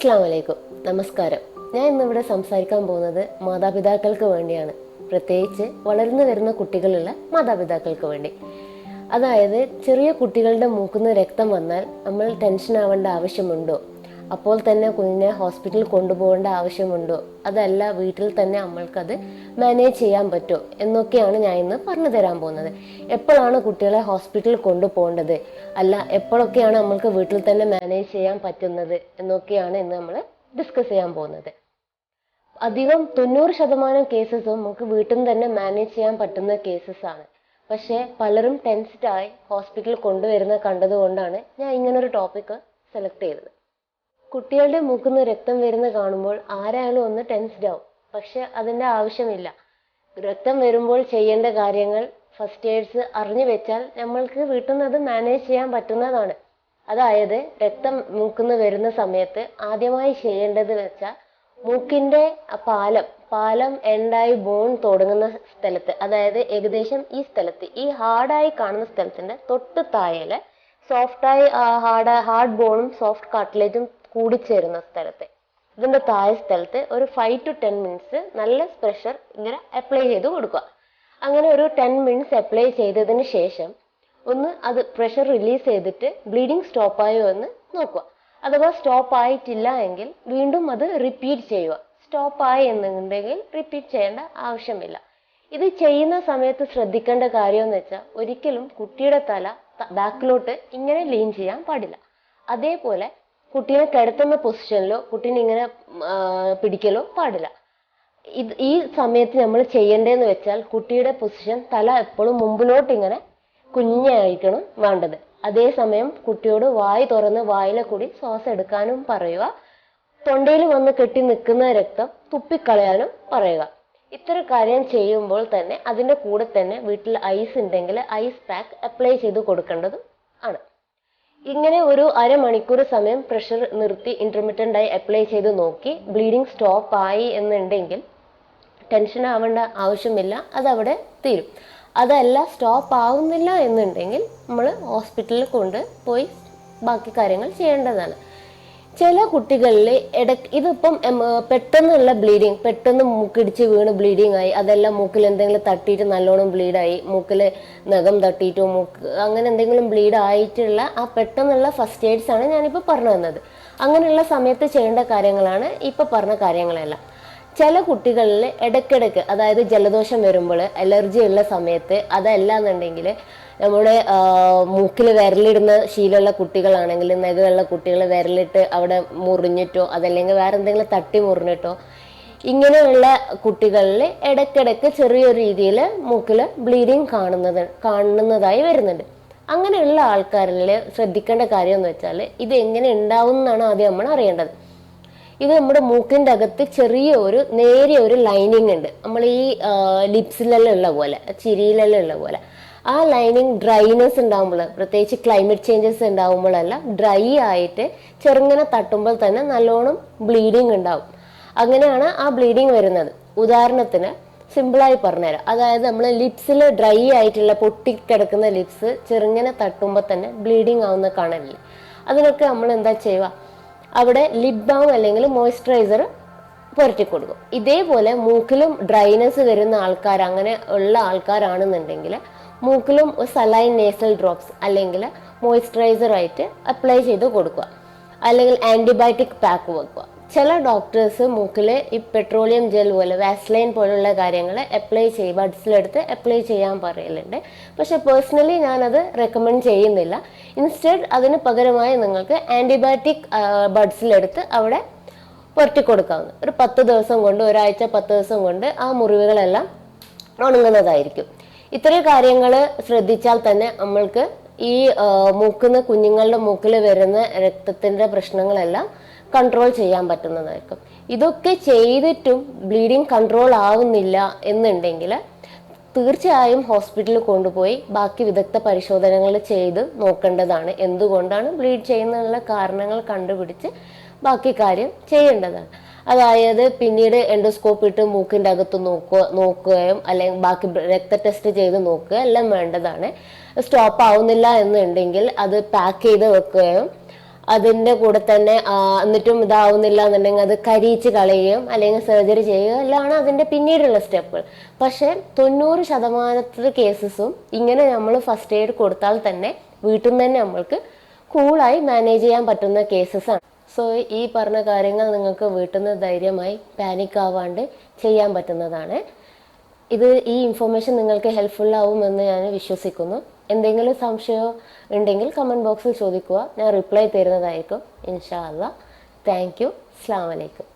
അസ്സാം വലൈക്കും നമസ്കാരം. ഞാൻ ഇന്നിവിടെ സംസാരിക്കാൻ പോകുന്നത് മാതാപിതാക്കൾക്ക് വേണ്ടിയാണ്. പ്രത്യേകിച്ച് വളർന്നു വരുന്ന കുട്ടികളുള്ള മാതാപിതാക്കൾക്ക് വേണ്ടി. അതായത് ചെറിയ കുട്ടികളുടെ മൂക്കുന്ന രക്തം വന്നാൽ നമ്മൾ ടെൻഷൻ ആവേണ്ട ആവശ്യമുണ്ടോ? അപ്പോൾ തന്നെ കുഞ്ഞിനെ ഹോസ്പിറ്റലിൽ കൊണ്ടുപോകേണ്ട ആവശ്യമുണ്ടോ. അതല്ല വീട്ടിൽ തന്നെ നമ്മൾക്കത് മാനേജ് ചെയ്യാൻ പറ്റുമോ എന്നൊക്കെയാണ് ഞാൻ ഇന്ന് പറഞ്ഞു തരാൻ പോകുന്നത്. എപ്പോഴാണ് കുട്ടികളെ ഹോസ്പിറ്റലിൽ കൊണ്ടുപോകേണ്ടത്? അല്ല എപ്പോഴൊക്കെയാണ് നമ്മൾക്ക് വീട്ടിൽ തന്നെ മാനേജ് ചെയ്യാൻ പറ്റുന്നത് എന്നൊക്കെയാണ് ഇന്ന് നമ്മൾ ഡിസ്കസ് ചെയ്യാൻ പോകുന്നത്. അധികം തൊണ്ണൂറ് ശതമാനം കേസസും നമുക്ക് വീട്ടിൽ നിന്ന് തന്നെ മാനേജ് ചെയ്യാൻ പറ്റുന്ന കേസസ് ആണ്. പക്ഷേ പലരും ടെൻസ്ഡായി ഹോസ്പിറ്റലിൽ കൊണ്ടുവരുന്നത് കണ്ടതുകൊണ്ടാണ് ഞാൻ ഇങ്ങനൊരു ടോപ്പിക് സെലക്ട് ചെയ്തത്. കുട്ടികളുടെ നിന്ന് രക്തം വരുന്ന കാണുമ്പോൾ ആരായാലും ഒന്ന് ടെൻസ്ഡ് ആവും പക്ഷെ അതിന്റെ ആവശ്യമില്ല. രക്തം വരുമ്പോൾ ചെയ്യേണ്ട കാര്യങ്ങൾ ഫസ്റ്റ് എയ്ഡ്സ് അറിഞ്ഞു വെച്ചാൽ നമ്മൾക്ക് വീട്ടിൽ നിന്ന് അത് മാനേജ് ചെയ്യാൻ പറ്റുന്നതാണ്. അതായത് രക്തം മൂക്കുന്ന വരുന്ന സമയത്ത് ആദ്യമായി ചെയ്യേണ്ടത് വെച്ചാൽ മൂക്കിന്റെ പാലം പാലം എൻഡായി ബോൺ തുടങ്ങുന്ന സ്ഥലത്ത് അതായത് ഏകദേശം ഈ സ്ഥലത്ത് ഈ ഹാർഡായി കാണുന്ന സ്ഥലത്തിന്റെ തൊട്ട് താഴെ സോഫ്റ്റായി ഹാർഡ് ഹാർഡ് ബോണും സോഫ്റ്റ് കട്ട്ലേറ്റും കൂടിച്ചേരുന്ന സ്ഥലത്തെ. ഇതിന്റെ താഴെ സ്ഥലത്ത് ഒരു ഫൈവ് ടു ടെൻ മിനിറ്റ്സ് നല്ല പ്രഷർ ഇങ്ങനെ അപ്ലൈ ചെയ്ത് കൊടുക്കുക. അങ്ങനെ ഒരു ടെൻ മിനിറ്റ്സ് അപ്ലൈ ചെയ്തതിന് ശേഷം ഒന്ന് അത് പ്രഷർ റിലീസ് ചെയ്തിട്ട് ബ്ലീഡിങ് സ്റ്റോപ്പ് ആയോ എന്ന് നോക്കുക. അഥവാ സ്റ്റോപ്പ് ആയിട്ടില്ല എങ്കിൽ വീണ്ടും അത് റിപ്പീറ്റ് ചെയ്യുക. സ്റ്റോപ്പ് ആയി എന്നുണ്ടെങ്കിൽ റിപ്പീറ്റ് ചെയ്യേണ്ട ആവശ്യമില്ല. ഇത് ചെയ്യുന്ന സമയത്ത് ശ്രദ്ധിക്കേണ്ട കാര്യം എന്ന് വെച്ചാൽ ഒരിക്കലും കുട്ടിയുടെ തല ബാക്കിലോട്ട് ഇങ്ങനെ ലീൻ ചെയ്യാൻ പാടില്ല. അതേപോലെ കുട്ടീനെ കിടത്തുന്ന പൊസിഷനിലോ കുട്ടീനെ ഇങ്ങനെ പിടിക്കലോ പാടില്ല. ഇത് ഈ സമയത്ത് നമ്മൾ ചെയ്യേണ്ടതെന്ന് വെച്ചാൽ കുട്ടിയുടെ പൊസിഷൻ തല എപ്പോഴും മുമ്പിലോട്ട് ഇങ്ങനെ കുഞ്ഞായിരിക്കണം വേണ്ടത്. അതേസമയം കുട്ടിയോട് വായി തുറന്ന് വായിലെ കൂടി ശ്വാസം എടുക്കാനും പറയുക. തൊണ്ടയിൽ വന്ന് കെട്ടി നിൽക്കുന്ന രക്തം തുപ്പിക്കളയാനും പറയുക. ഇത്തരം കാര്യം ചെയ്യുമ്പോൾ തന്നെ അതിന്റെ കൂടെ തന്നെ വീട്ടിൽ ഐസ് ഉണ്ടെങ്കിൽ ഐസ് പാക്ക് അപ്ലൈ ചെയ്ത് കൊടുക്കേണ്ടതും ആണ്. ഇങ്ങനെ ഒരു അരമണിക്കൂർ സമയം പ്രഷർ നിർത്തി ഇന്റർമീഡിയന്റ് ആയി അപ്ലൈ ചെയ്ത് നോക്കി ബ്ലീഡിങ് സ്റ്റോപ്പ് ആയി എന്നുണ്ടെങ്കിൽ ടെൻഷൻ ആവേണ്ട ആവശ്യമില്ല അതവിടെ തീരും. അതല്ല സ്റ്റോപ്പ് ആവുന്നില്ല എന്നുണ്ടെങ്കിൽ നമ്മൾ ഹോസ്പിറ്റലിൽ കൊണ്ട് പോയി ബാക്കി കാര്യങ്ങൾ ചെയ്യേണ്ടതാണ്. ചില കുട്ടികളിൽ ഇട ഇതിപ്പം പെട്ടെന്നുള്ള ബ്ലീഡിങ് പെട്ടെന്ന് മൂക്കിടിച്ച് വീണ് ബ്ലീഡിങ് ആയി അതെല്ലാം മൂക്കിൽ എന്തെങ്കിലും തട്ടിയിട്ട് നല്ലോണം ബ്ലീഡായി മൂക്കിൽ നഖം തട്ടിയിട്ടോ മൂക്ക് അങ്ങനെ എന്തെങ്കിലും ബ്ലീഡ് ആയിട്ടുള്ള ആ പെട്ടെന്നുള്ള ഫസ്റ്റ് എയ്ഡ്സ് ആണ് ഞാനിപ്പോൾ പറഞ്ഞു തന്നത്. അങ്ങനെയുള്ള സമയത്ത് ചെയ്യേണ്ട കാര്യങ്ങളാണ് ഇപ്പോൾ പറഞ്ഞ കാര്യങ്ങളെല്ലാം. ചില കുട്ടികളിൽ ഇടയ്ക്കിടയ്ക്ക് അതായത് ജലദോഷം വരുമ്പോൾ അലർജി ഉള്ള സമയത്ത് അതല്ല എന്നുണ്ടെങ്കിൽ നമ്മുടെ മൂക്കിൽ വിരലിടുന്ന ശീലമുള്ള കുട്ടികളാണെങ്കിൽ നഖമുള്ള കുട്ടികൾ വിരലിട്ട് അവിടെ മുറിഞ്ഞിട്ടോ അതല്ലെങ്കിൽ വേറെ എന്തെങ്കിലും തട്ടി മുറിഞ്ഞിട്ടോ ഇങ്ങനെയുള്ള കുട്ടികളിൽ ഇടയ്ക്കിടയ്ക്ക് ചെറിയൊരു രീതിയിൽ മൂക്കിൽ ബ്ലീഡിങ് കാണുന്നത് കാണുന്നതായി വരുന്നുണ്ട്. അങ്ങനെയുള്ള ആൾക്കാരിൽ ശ്രദ്ധിക്കേണ്ട കാര്യം എന്ന് വെച്ചാൽ ഇത് എങ്ങനെ ഉണ്ടാവും എന്നാണ് ആദ്യം നമ്മൾ അറിയേണ്ടത്. ഇത് നമ്മുടെ മൂക്കിന്റെ അകത്ത് ചെറിയ ഒരു നേരിയ ഒരു ലൈനിങ് ഉണ്ട്. നമ്മൾ ഈ ലിപ്സിലെല്ലാം ഉള്ള പോലെ ചിരിയിലെല്ലാം ഉള്ള പോലെ. ആ ലൈനിങ് ഡ്രൈനെസ് ഉണ്ടാകുമ്പോൾ പ്രത്യേകിച്ച് ക്ലൈമറ്റ് ചേഞ്ചസ് ഉണ്ടാകുമ്പോഴല്ല ഡ്രൈ ആയിട്ട് ചെറുങ്ങനെ തട്ടുമ്പോൾ തന്നെ നല്ലോണം ബ്ലീഡിങ് ഉണ്ടാവും. അങ്ങനെയാണ് ആ ബ്ലീഡിങ് വരുന്നത്. ഉദാഹരണത്തിന് സിമ്പിളായി പറഞ്ഞുതരാം. അതായത് നമ്മൾ ലിപ്സിൽ ഡ്രൈ ആയിട്ടുള്ള പൊട്ടിക്കിടക്കുന്ന ലിപ്സ് ചെറുങ്ങനെ തട്ടുമ്പോൾ തന്നെ ബ്ലീഡിങ് ആവുന്ന കാണലില്ലേ? അതിനൊക്കെ നമ്മൾ എന്താ ചെയ്യുക? അവിടെ ലിപ് ബാം അല്ലെങ്കിൽ മോയ്സ്ചറൈസർ പുരട്ടി കൊടുക്കും. ഇതേപോലെ മൂക്കിലും ഡ്രൈനെസ് വരുന്ന ആൾക്കാർ അങ്ങനെ ഉള്ള ആൾക്കാരാണെന്നുണ്ടെങ്കിൽ മൂക്കിലും സലൈൻ നേസൽ ഡ്രോപ്സ് അല്ലെങ്കിൽ മോയ്സ്ചറൈസർ ആയിട്ട് അപ്ലൈ ചെയ്ത് കൊടുക്കുക. അല്ലെങ്കിൽ ആന്റിബയോട്ടിക് പാക്ക് വെക്കുക. ചില ഡോക്ടേഴ്സ് മൂക്കിൽ ഈ പെട്രോളിയം ജെൽ പോലെ വാസ്ലൈൻ പോലുള്ള കാര്യങ്ങൾ അപ്ലൈ ചെയ്യും. ബഡ്സിലെടുത്ത് അപ്ലൈ ചെയ്യാൻ പറയലുണ്ട്. പക്ഷെ പേഴ്സണലി ഞാനത് റെക്കമെൻഡ് ചെയ്യുന്നില്ല. ഇൻസ്റ്റെഡ് അതിന് പകരമായി നിങ്ങൾക്ക് ആന്റിബയോട്ടിക് ബഡ്സിലെടുത്ത് അവിടെ പുരട്ടി കൊടുക്കാവുന്ന ഒരു പത്ത് ദിവസം കൊണ്ട് ഒരാഴ്ച പത്ത് ദിവസം കൊണ്ട് ആ മുറിവുകളെല്ലാം ഉണങ്ങുന്നതായിരിക്കും. ഇത്രയും കാര്യങ്ങൾ ശ്രദ്ധിച്ചാൽ തന്നെ നമ്മൾക്ക് ഈ മൂക്കുന്ന കുഞ്ഞുങ്ങളുടെ മൂക്കിൽ വരുന്ന രക്തത്തിന്റെ പ്രശ്നങ്ങളെല്ലാം കൺട്രോൾ ചെയ്യാൻ പറ്റുന്നതായിരിക്കും. ഇതൊക്കെ ചെയ്തിട്ടും ബ്ലീഡിങ് കൺട്രോൾ ആവുന്നില്ല എന്നുണ്ടെങ്കിൽ തീർച്ചയായും ഹോസ്പിറ്റലിൽ കൊണ്ടുപോയി ബാക്കി വിദഗ്ധ പരിശോധനകൾ ചെയ്ത് നോക്കേണ്ടതാണ്. എന്തുകൊണ്ടാണ് ബ്ലീഡ് ചെയ്യുന്നതിനുള്ള കാരണങ്ങൾ കണ്ടുപിടിച്ച് ബാക്കി കാര്യം ചെയ്യേണ്ടതാണ്. അതായത് പിന്നീട് എൻഡോസ്കോപ്പ് ഇട്ട് മൂക്കിന്റെ അകത്ത് നോക്കുക നോക്കുകയും അല്ലെങ്കിൽ ബാക്കി രക്ത ടെസ്റ്റ് ചെയ്ത് നോക്കുക എല്ലാം വേണ്ടതാണ്. സ്റ്റോപ്പ് ആവുന്നില്ല എന്നുണ്ടെങ്കിൽ അത് പാക്ക് ചെയ്ത് വെക്കുകയും അതിന്റെ കൂടെ തന്നെ എന്നിട്ടും ഇതാവുന്നില്ല എന്നുണ്ടെങ്കിൽ അത് കരിയിച്ച് കളയുകയും അല്ലെങ്കിൽ സർജറി ചെയ്യുക എല്ലാമാണ് അതിന്റെ പിന്നീടുള്ള സ്റ്റെപ്പുകൾ പക്ഷേ തൊണ്ണൂറ് ശതമാനത്തിൽ കേസസും ഇങ്ങനെ നമ്മൾ ഫസ്റ്റ് എയ്ഡ് കൊടുത്താൽ തന്നെ വീട്ടിൽ നിന്ന് തന്നെ നമ്മൾക്ക് കൂളായി മാനേജ് ചെയ്യാൻ പറ്റുന്ന കേസസ് ആണ് സോ ഈ പറഞ്ഞ കാര്യങ്ങൾ നിങ്ങൾക്ക് വീട്ടിൽ നിന്ന് ധൈര്യമായി പാനിക് ആവാണ്ട് ചെയ്യാൻ പറ്റുന്നതാണ്. ഇത് ഈ ഇൻഫർമേഷൻ നിങ്ങൾക്ക് ഹെൽപ്ഫുൾ ആവുമെന്ന് ഞാൻ വിശ്വസിക്കുന്നു. എന്തെങ്കിലും സംശയമോ ഉണ്ടെങ്കിൽ കമന്റ് ബോക്സിൽ ചോദിക്കുക. ഞാൻ റിപ്ലൈ തരുന്നതായിരിക്കും. ഇൻഷാ അല്ല താങ്ക് യു അസ്സാം വലൈക്കും